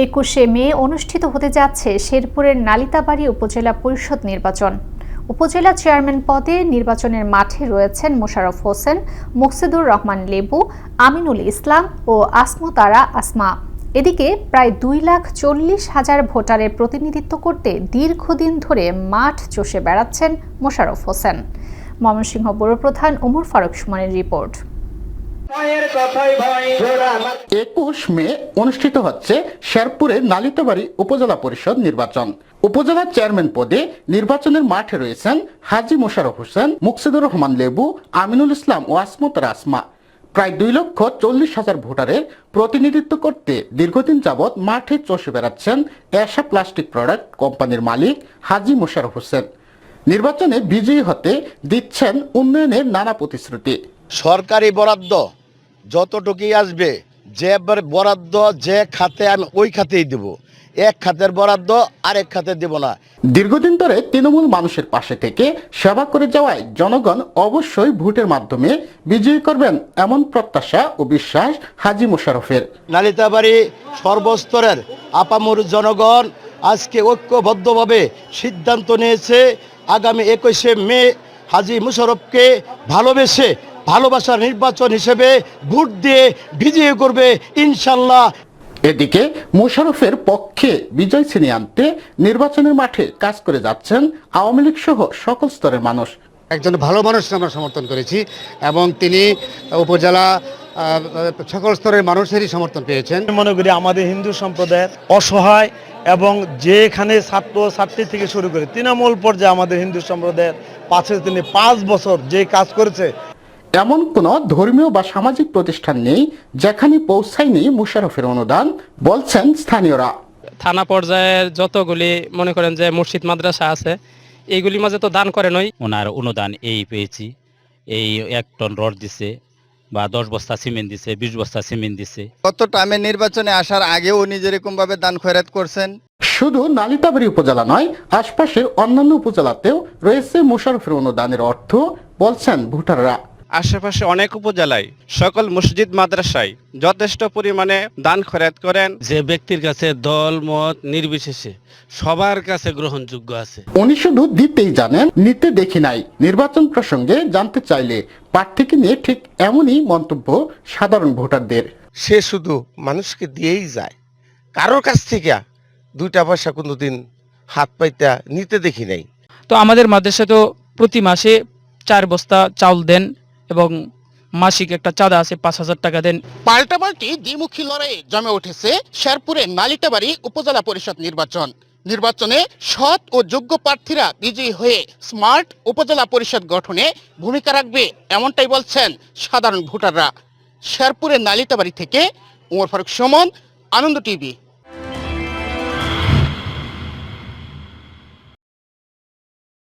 একুশে মে অনুষ্ঠিত হতে যাচ্ছে শেরপুরের নালিতাবাড়ি উপজেলা পরিষদ নির্বাচন। উপজেলা চেয়ারম্যান পদে নির্বাচনের মাঠে রয়েছেন মোশাররফ হোসেন, মুকসিদুর রহমান লেবু, আমিনুল ইসলাম ও আসমতারা আসমা। এদিকে প্রায় দুই লাখ চল্লিশ হাজার ভোটারের প্রতিনিধিত্ব করতে দীর্ঘদিন ধরে মাঠ চষে বেড়াচ্ছেন মোশাররফ হোসেন। ময়মনসিংহ বড় প্রধান ওমর ফারুক সুমনের রিপোর্ট। একুশ মে অনুষ্ঠিত হচ্ছে শেরপুরের নালিতবাড়ি উপজেলা পরিষদ নির্বাচন। উপজেলা চেয়ারম্যান পদে নির্বাচনের মাঠে রয়েছেন হাজি মোশারফ হোসেন মুকসিদুর রহমান লেবু আমিনুল ইসলাম ও আসমত রাসমা। প্রায় দুই লক্ষ চল্লিশ হাজার ভোটারের প্রতিনিধিত্ব করতে দীর্ঘদিন যাবৎ মাঠে চষে বেড়াচ্ছেন এশা প্লাস্টিক প্রোডাক্ট কোম্পানির মালিক হাজি মোশারফ হোসেন। নির্বাচনে বিজয়ী হতে দিচ্ছেন উন্নয়নের নানা প্রতিশ্রুতি। সরকারি বরাদ্দ যতটুকুই আসবে যে বার- বরাদ্দ যে খাতে আমি ওই খাতেই দেব। এক খাতের বরাদ্দ আরেক খাতে দেব না। দীর্ঘদিন ধরে তৃণমূল মানুষের পাশে থেকে সেবা করে যাওয়ায় জনগণ অবশ্যই ভোটের মাধ্যমে বিজয়ী করবেন এমন প্রত্যাশা ও বিশ্বাস হাজি মোশারফের। নালিতাবাড়ি সর্বস্তরের আপামর জনগণ আজকে ঐক্যবদ্ধভাবে সিদ্ধান্ত নিয়েছে আগামী একুশে মে হাজি মুশারফকে ভালোবেসে ভালোবাসার নির্বাচন হিসেবে ভোট দিয়ে বিজয়ী করবে ইনশাল্লাহ। এদিকে মোশারফের পক্ষে বিজয় ছিনিয়ে আনতে নির্বাচনের মাঠে কাজ করে যাচ্ছেন আওয়ামী লীগ সহ সকল স্তরের মানুষ। একজন ভালো মানুষকে আমরা সমর্থন করেছি এবং তিনি উপজেলা সকল স্তরের মানুষেরই সমর্থন পেয়েছেন। মনে করি আমাদের হিন্দু সম্প্রদায়ের অসহায় এবং যেখানে ছাত্র ছাত্রী থেকে শুরু করে তৃণমূল পর্যায়ে আমাদের হিন্দু সম্প্রদায়ের পাশে তিনি পাঁচ বছর যে কাজ করেছে এমন কোন ধর্মীয় বা সামাজিক প্রতিষ্ঠান নেই যেখানে পৌঁছায়নি মুশারফের অনুদান বলছেন স্থানীয়রা। থানা পর্যায়ের যতগুলি মনে করেন যে মসজিদ মাদ্রাসা আছে এইগুলির মাঝে তো দান করে নয় ওনার অনুদান এই পেয়েছি। এই এক টন রড দিছে বা দশ বস্তা সিমেন্ট দিছে বিশ বস্তা সিমেন্ট দিছে। গত টাইমে নির্বাচনে আসার আগেও উনি যেরকম ভাবে দান খয়রাত করছেন। শুধু নালিতাবাড়ি উপজেলা নয় আশপাশের অন্যান্য উপজেলাতেও রয়েছে মুশারফের অনুদানের অর্থ বলছেন ভোটাররা। আশেপাশে অনেক উপজেলায় সকল মসজিদ মাদ্রাসায় যথেষ্ট পরিমাণে দান খরচ করেন। যে ব্যক্তির কাছে দল মত নির্বিশেষে সবার কাছে গ্রহণযোগ্য আছে। উনি শুধু দিতেই জানেন নিতে দেখি নাই। নির্বাচন প্রসঙ্গে জানতে চাইলে প্রার্থীকে নিয়ে ঠিক এমনই মন্তব্য সাধারণ ভোটারদের। সে শুধু মানুষকে দিয়েই যায়। কারোর কাছ থেকে দুইটা পয়সা কোনো দিন হাত পাইতা নিতে দেখি নাই। তো আমাদের মাদ্রাসা তো প্রতি মাসে চার বস্তা চাউল দেন। এবং মাসিক একটা চাঁদা আছে, পাঁচ হাজার টাকা দেন। পাল্টাপাল্টি দ্বিমুখী লড়াইয়ে জমে উঠেছে শেরপুরের নালিতাবাড়ি উপজেলা পরিষদ নির্বাচন। নির্বাচনে সৎ ও যোগ্য প্রার্থীরা বিজয়ী হয়ে স্মার্ট উপজেলা পরিষদ গঠনে ভূমিকা রাখবে এমনটাই বলছেন সাধারণ ভোটাররা। শেরপুরের নালিতাবাড়ি থেকে উমর ফারুক সুমন, আনন্দ টিভি